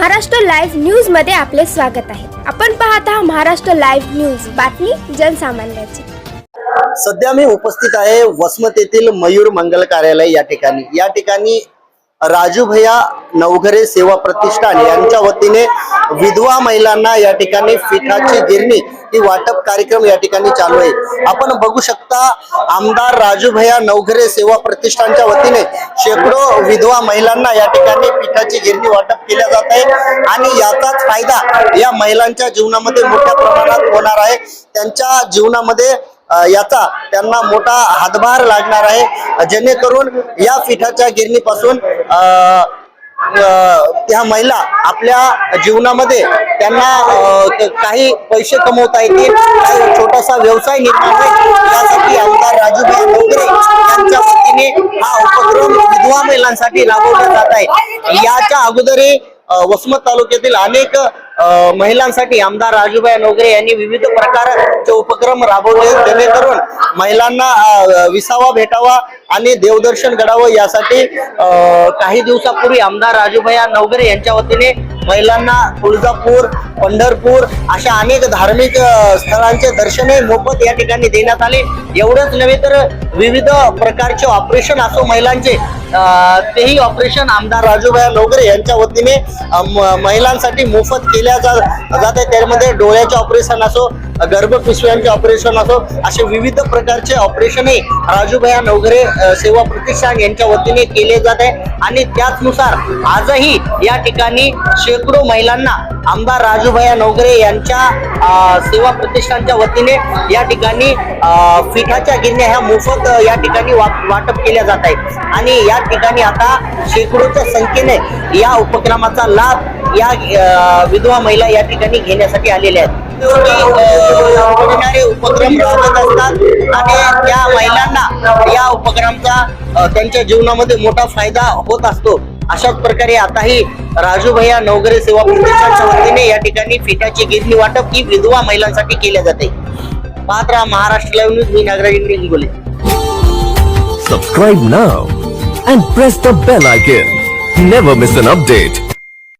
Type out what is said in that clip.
Maharashtra live न्यूजमध्ये आपले स्वागत आहे. आपण पाहत आहात महाराष्ट्र लाईव्ह न्यूज. बातमी जनसामान्याची. सध्या मी उपस्थित आहे वसमत येथील मयूर मंगल कार्यालय या ठिकाणी. या ठिकाणी राजू भैया नवघरे सेवा प्रतिष्ठान यांच्या वतीने विधवा महिलांना या ठिकाणी पिठाची गिरणी ही वाटप कार्यक्रम या ठिकाणी चालू आहे. आपण बघू शकता आमदार राजू भैया नवघरे सेवा प्रतिष्ठानच्या वतीने शेकडो विधवा महिलांना या ठिकाणी पिठाची गिरणी वाटप केल्या जात आहे आणि याचाच फायदा या महिलांच्या जीवनामध्ये मोठ्या प्रमाणात होणार आहे. त्यांच्या जीवनामध्ये याचा त्यांना मोठा हातभार लागणार आहे. जेणेकरून या पिठाच्या गिरणीपासून त्या महिला आपल्या जीवनामध्ये त्यांना काही पैसे कमवता येतील काही छोटासा व्यवसाय निर्माण होईल. यासाठी आमदार राजूभाई डोंगरे यांच्या वतीने हा उपक्रम विधवा महिलांसाठी राबवला जात आहे. याच्या अगोदरही वसमत तालुक्यातील अनेक महिलांसाठी आमदार राजूबाई नोगरे यांनी विविध प्रकारचे उपक्रम राबवले. जेणेकरून महिलांना विसावा भेटावा आणि देवदर्शन घडावं यासाठी काही दिवसापूर्वी आमदार राजूभाई नवगरे यांच्या वतीने महिलांना तुळजापूर पंढरपूर अशा अनेक धार्मिक स्थळांचे दर्शने मोफत या ठिकाणी देण्यात आले. एवढंच नव्हे तर विविध प्रकारचे ऑपरेशन असो महिलांचे तेही ऑपरेशन आमदार राजूभाई नवगरे यांच्या वतीने म- महिलांसाठी मोफत केल्या जा- जात. आहे त्यामध्ये डोळ्याचे ऑपरेशन असो गर्भ पिशव्यांचे ऑपरेशन असो असे विविध प्रकारचे ऑपरेशनही राजूभाई नवगरे सेवा प्रतिष्ठान यांच्या वतीने केले जात. आहे आणि त्याचनुसार आजही या ठिकाणी शेकडो महिलांना आमदार राजूभाया नवगरे यांच्या सेवा प्रतिष्ठानच्या वतीने या ठिकाणी पिठाच्या गिरण्या ह्या मोफत या ठिकाणी वाटप केल्या जात आहेत. आणि या ठिकाणी आता शेकडोच्या संख्येने या उपक्रमाचा लाभ या विधवा महिला या ठिकाणी घेण्यासाठी आलेल्या आहेत. अ, घडणारे उपक्रम त्यांच्या जीवनामध्ये मोठा फायदा होत असतो. अशाच प्रकारे आताही राजू भैया नवगरे सेवा प्रतिष्ठानच्या वतीने या ठिकाणी पिठाची गिरणी वाटप ही विधवा महिलांसाठी केल्या जाते. पाहत राहा Maharashtra live news me Nagraj Hingole subscribe now and press the bell icon never miss an update.